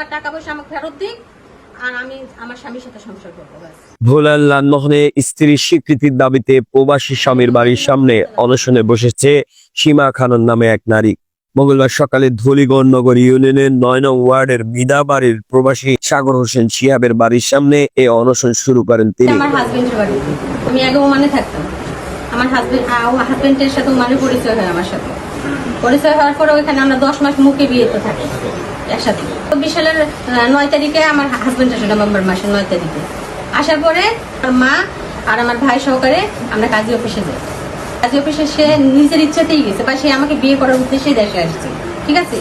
আমার টাকা পয়সা আমাকে ফেরত দিক আর আমি আমার স্বামীর সাথে সংসার করব ভোলার লালমোহনে স্ত্রীর স্বীকৃতির দাবিতে প্রবাসী স্বামীর বাড়ির সামনে অনশনে বসেছে সীমা খানন নামে এক নারী। মঙ্গলবার সকালে নগর ইউনিয়নের নয় নং ওয়ার্ডের বিদা বাড়ির প্রবাসী সাগর হোসেন শিহাবের বাড়ির সামনে এ অনশন শুরু করেন তিনি। আমার হাজবেন্ডের বাড়িতে আমি আগে ওমানে থাকতাম। আমার হাজবেন্ড হাজবেন্ডের সাথে ওমানে পরিচয় হয় আমার সাথে। পরিচয় হওয়ার পরে আমরা দশ মাস মুখে বিয়েতে থাকি। একসাথে। চব্বিশ সালের নয় তারিখে আমার হাজবেন্ড আসে নভেম্বর মাসের নয় তারিখে। আসার পরে আমার মা আর আমার ভাই সহকারে আমরা কাজী অফিসে যাই। কাজী অফিসে সে নিজের ইচ্ছাতেই গেছে, বা সে আমাকে বিয়ে করার উদ্দেশ্যেই দেশে আসছে, ঠিক আছে?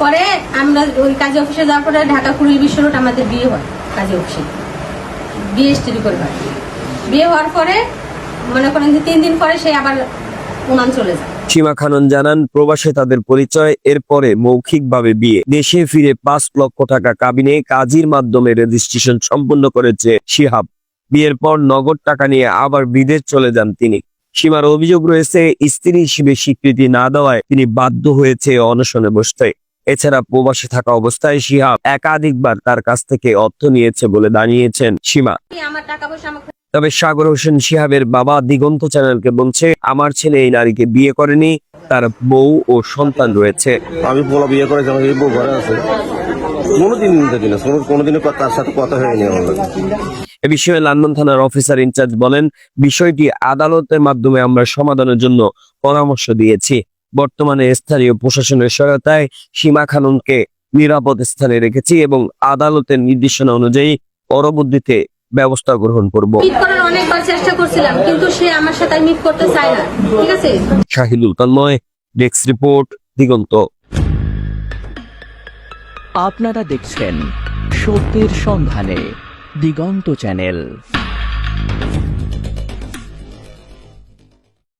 পরে আমরা ওই কাজী অফিসে যাওয়ার পরে ঢাকা কুড়ি বিশ্ব রোড আমাদের বিয়ে হয়, কাজী অফিসে। বিয়ে স্ত্রী পরিবার বিয়ে হওয়ার পরে মনে করেন যে তিন দিন পরে সে আবার ওমান চলে যায়। সীমা খানন জানান, প্রবাসে তাদের পরিচয়, এরপরে মৌখিকভাবে বিয়ে। দেশে ফিরে পাঁচ লক্ষ টাকা কাবিনে কাজীর মাধ্যমে রেজিস্ট্রেশন সম্পন্ন করেছে শিহাব। বিয়ের পর নগদ টাকা নিয়ে আবার বিদেশ চলে যান তিনি। সীমার অভিযোগ রয়েছে, স্ত্রী হিসেবে স্বীকৃতি না দেওয়ায় তিনি বাধ্য হয়েছে অনশনে বসতে। এছাড়া প্রবাসে থাকা অবস্থায় শিহাব একাধিকবার তার কাছ থেকে অর্থ নিয়েছে বলে জানিয়েছেন সীমা। তবে সাগর হোসেন শিহাবের বাবা দিগন্ত চ্যানেলকে বলছে আমার ছেলে এই নারীকে বিয়ে করেনি তার বউ ও সন্তান রয়েছে। আমি বলা বিয়ে করেছি আমার বউ ঘরে আছে। কোনোদিন দেখি না কোনোদিনও তার সাথে কথা হয়নি আমার এ বিষয়ে লান্দন থানার অফিসার ইনচার্জ বলেন বিষয়টি আদালতের মাধ্যমে আমরা সমাধানের জন্য পরামর্শ দিয়েছি। বর্তমানে স্থানীয় প্রশাসনের সহায়তায় সীমা খাননকে নিরাপদ স্থানে রেখেছি এবং আদালতের নির্দেশনা অনুযায়ী পরবর্তীতে ব্যবস্থা গ্রহণ করব। অনেকবার চেষ্টা করছিলাম কিন্তু সে আমার সাথে মিট করতে চায় না ঠিক আছে? Shahidul Tanmoy desk report Diganta. আপনারা দেখছেন সত্যের সন্ধানে দিগন্ত চ্যানেল।